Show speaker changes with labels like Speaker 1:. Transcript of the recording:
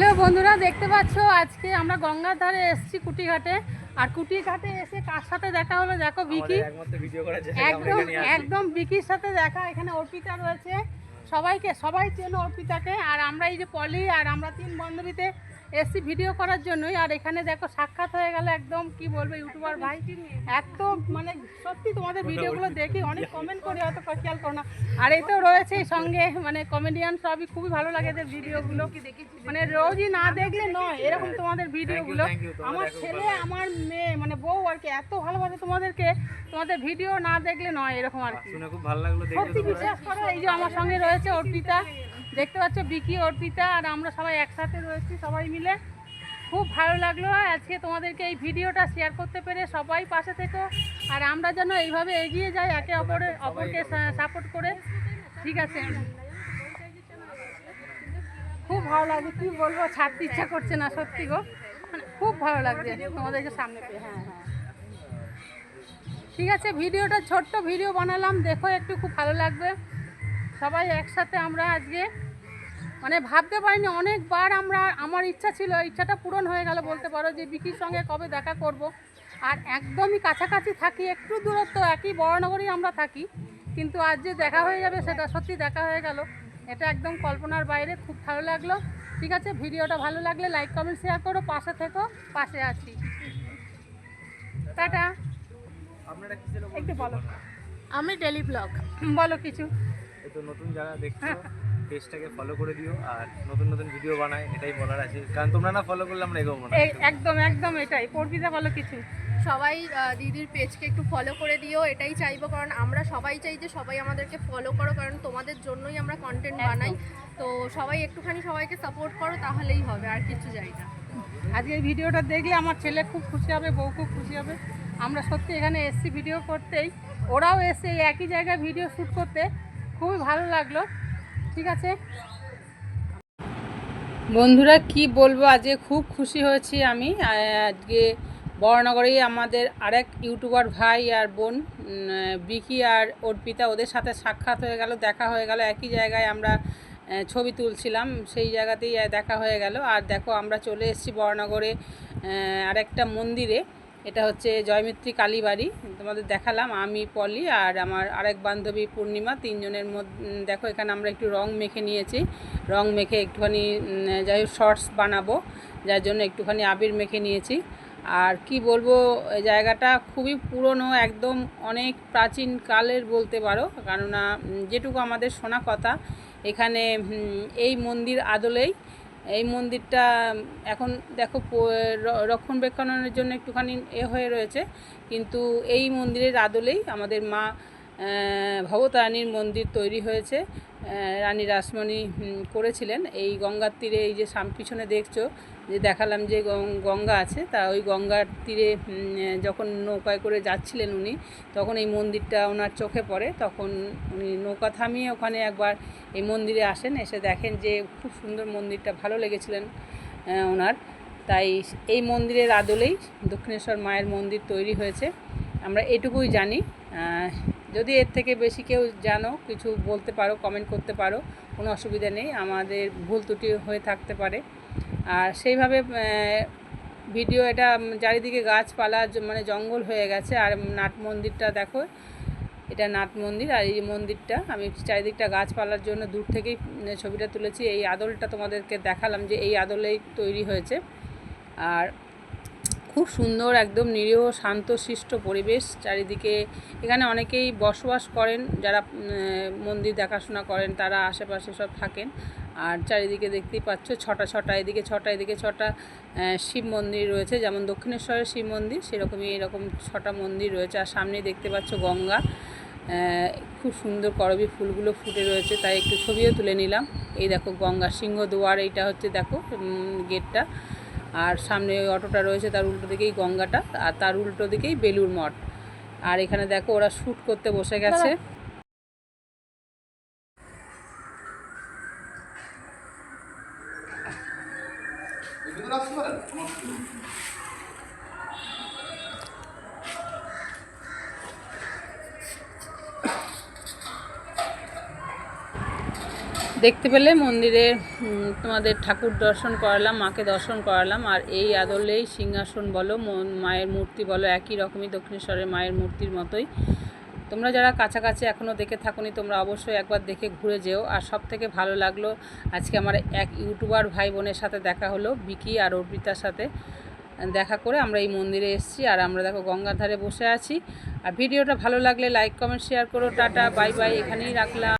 Speaker 1: Hello বন্ধুরা দেখতে পাচ্ছ? আজকে আমরা গঙ্গার ধারে এসেছি কুটিঘাটে আর কুটিঘাটে এসে কার সাথে দেখা হলো দেখো বিকি একদম একদম বিকির সাথে দেখা এখানে অর্পিতা রয়েছে। সবাইকে সবাই চেনো অর্পিতাকে। আর আমরা এই যে পলি আর আমরা তিন বান্ধবীতে এসছি ভিডিও করার জন্যই আর এখানে দেখো সাক্ষাৎ হয়ে গেল একদম কি বলব ইউটিউবার ভাই। এত মানে সত্যি তোমাদের ভিডিওগুলো দেখি অনেক কমেন্ট করি হয়তো খেয়াল করো না। আর এই তো রয়েছে এই সঙ্গে মানে কমেডিয়ান সবই খুবই ভালো লাগে এদের ভিডিওগুলো। মানে রোজই না দেখলে নয় এরকম তোমাদের ভিডিওগুলো। আমার ছেলে আমার মেয়ে মানে বউ আর কি এত ভালোবাসে তোমাদেরকে তোমাদের ভিডিও না দেখলে নয় এরকম আর কি।
Speaker 2: খুব ভালো লাগল
Speaker 1: সত্যি বিশ্বাস করো এই যে আমার সঙ্গে রয়েছে অর্পিতা। দেখতে পাচ্ছ বিকি অর্পিতা আর আমরা সবাই একসাথে রয়েছি সবাই মিলে। খুব ভালো লাগল। আজকে তোমাদেরকে এই ভিডিওটা শেয়ার করতে পেরে সবাই পাশে থেকো। আর আমরা যেন এইভাবে এগিয়ে যাই একে অপরের অপরকে সাপোর্ট করে। ঠিক আছে। খুব ভালো লাগছে কি বলব? ছাড়তে ইচ্ছা করছে না সত্যি গো। মানে খুব ভালো লাগছে তোমাদেরকে সামনে পেয়ে। হ্যাঁ হ্যাঁ। ঠিক আছে ভিডিওটা ছোট্ট ভিডিও বানালাম। দেখো একটু খুব ভালো লাগবে। সবাই একসাথে আমরা আজকে মানে ভাবতে পারিনি অনেকবার আমরা আমার ইচ্ছা ছিল ইচ্ছাটা পূরণ হয়ে গেল বলতে পারো যে বিকির সঙ্গে কবে দেখা করব। আর একদমই কাছাকাছি থাকি একটু দূরত্ব একই বড়নগরই আমরা থাকি কিন্তু আজ যে দেখা হয়ে যাবে সেটা সত্যি দেখা হয়ে গেল। এটা একদম কল্পনার বাইরে খুব ভালো লাগল। ঠিক আছে ভিডিওটা ভালো লাগলে লাইক কমেন্ট শেয়ার করো পাশে থেকো পাশে আছি। টাটা। একটু বলো।
Speaker 3: আমি ডেলি ব্লগ
Speaker 1: বলো কিছু।
Speaker 2: নতুন জায়গা দেখছ পেজটাকে ফলো করে দিও আর নতুন নতুন ভিডিও বানাই এটাই বলার আছে। কারণ তোমরা না ফলো করলে আমরা এগোবো না।
Speaker 1: একদম একদম এটাই। পড়বিতে বলো কিছু।
Speaker 3: সবাই দিদির পেজকে একটু ফলো করে দিও এটাই চাইব। কারণ আমরা সবাই চাই যে সবাই আমাদেরকে ফলো করো কারণ তোমাদের জন্যই আমরা কন্টেন্ট বানাই। তো সবাই একটুখানি সবাইকে সাপোর্ট করো তাহলেই হবে আর কিছু চাই না।
Speaker 1: আজকে এই ভিডিওটা দেখলে আমার ছেলে খুব খুশি হবে বউ খুব খুশি হবে। আমরা সত্যি এখানে এসছি ভিডিও করতেই। ওরাও এসে একই জায়গায় ভিডিও শ্যুট করতে। খুবই ভালো লাগল। ঠিক আছে? বন্ধুরা, কি বলব? আজকে খুব খুশি হয়েছি আমি। আজকে বড়নগরে আমাদের আরেক ইউটিউবার ভাই আর বোন বিকি আর অর্পিতা ওদের সাথে সাক্ষাৎ হয়ে গেল, দেখা হয়ে গেল। একই জায়গায় আমরা ছবি তুলছিলাম, সেই জায়গাতেই দেখা হয়ে গেল। আর দেখো, আমরা চলে এসেছি বড়নগরে আরেকটা মন্দিরে। এটা হচ্ছে জয়মিত্রী কালীবাড়ি। তোমাদের দেখালাম, আমি, পলি আর আমার আরেক বান্ধবী পূর্ণিমা, তিনজনের মধ্যে দেখো এখানে আমরা একটু রং মেখে নিয়েছি। রং মেখে একটুখানি যাই হোক শর্টস বানাবো, যার জন্য একটুখানি আবির মেখে নিয়েছি। আর কি বলব জায়গাটা খুবই পুরনো, একদম অনেক প্রাচীন কালের বলতে পারো। কেননা যেটুকু আমাদের শোনা কথা, এখানে এই মন্দির আদলেই এই মন্দিরটা এখন দেখো রক্ষণবেক্ষণের জন্য একটুখানি এ হয়ে রয়েছে। কিন্তু এই মন্দিরের আদলেই আমাদের মা আহ, ভবতারিণীর মন্দির তৈরি হয়েছে। রানী রাসমণি করেছিলেন। এই গঙ্গার তীরে এই যে সাম পিছনে দেখছ যে দেখালাম যে গঙ্গা আছে তা ওই গঙ্গার তীরে যখন নৌকায় করে যাচ্ছিলেন উনি তখন এই মন্দিরটা ওনার চোখে পড়ে। তখন উনি নৌকা থামিয়ে ওখানে একবার এই মন্দিরে আসেন এসে দেখেন যে খুব সুন্দর মন্দিরটা ভালো লেগেছিলেন ওনার। তাই এই মন্দিরের আদলেই দক্ষিণেশ্বর মায়ের মন্দির তৈরি হয়েছে। আমরা এটুকুই জানি যদি এর থেকে বেশি কেউ জানো, কিছু বলতে পারো কমেন্ট করতে পারো, কোনো অসুবিধা নেই, আমাদের ভুল ত্রুটি হয়ে থাকতে পারে। আর সেইভাবে ভিডিও এটা চারিদিকে গাছপালা মানে জঙ্গল হয়ে গেছে, আর নাট মন্দিরটা দেখো, এটা নাট মন্দির, আর এই মন্দিরটা, আমি চারিদিকটা গাছপালার জন্য দূর থেকেই ছবিটা তুলেছি, এই আদলটা তোমাদেরকে দেখালাম যে এই আদলেই তৈরি হয়েছে। আর খুব সুন্দর, একদম নিরীহ শান্তশিষ্ট পরিবেশ চারিদিকে। এখানে অনেকেই বসবাস করেন, যারা মন্দির দেখাশোনা করেন, তারা আশেপাশে সব থাকেন। আর চারিদিকে দেখতেই পাচ্ছ ছটা ছটা, এদিকে ছটা এদিকে ছটা শিব মন্দির রয়েছে। যেমন দক্ষিণেশ্বরের শিব মন্দির, সেরকমই এরকম ছটা মন্দির রয়েছে। আর সামনেই দেখতে পাচ্ছ গঙ্গা। খুব সুন্দর করবি ফুলগুলো ফুটে রয়েছে, তাই একটু ছবিও তুলে নিলাম। এই দেখো গঙ্গা সিংহ দুয়ার এইটা হচ্ছে দেখো গেটটা। আর সামনে ওই অটোটা রয়েছে তার উল্টো দিকেই গঙ্গাটা আর তার উল্টো দিকেই বেলুর মঠ। আর এখানে দেখো ওরা শ্যুট করতে বসে গেছে। দেখতে পেলে মন্দিরে তোমাদের ঠাকুর দর্শন করালাম, মাকে দর্শন করালাম, আর এই আদলেই সিংহাসন বলো মায়ের মূর্তি বলো, একই রকমই দক্ষিণেশ্বরের মায়ের মূর্তির মতোই। তোমরা যারা কাছাকাছি এখনও দেখে থাকোনি, তোমরা অবশ্যই একবার দেখে ঘুরে যেও। আর সব থেকে ভালো লাগল, আজকে আমার এক ইউটিউবার ভাই বোনের সাথে দেখা হলো, বিকি আর অর্পিতার সাথে দেখা করে আমরা এই মন্দিরে এসেছি। আর আমরা দেখো গঙ্গার ধারে বসে আছি। আর ভিডিওটা ভালো লাগলে লাইক কমেন্ট শেয়ার করো। টাটা বাই বাই এখানেই রাখলাম।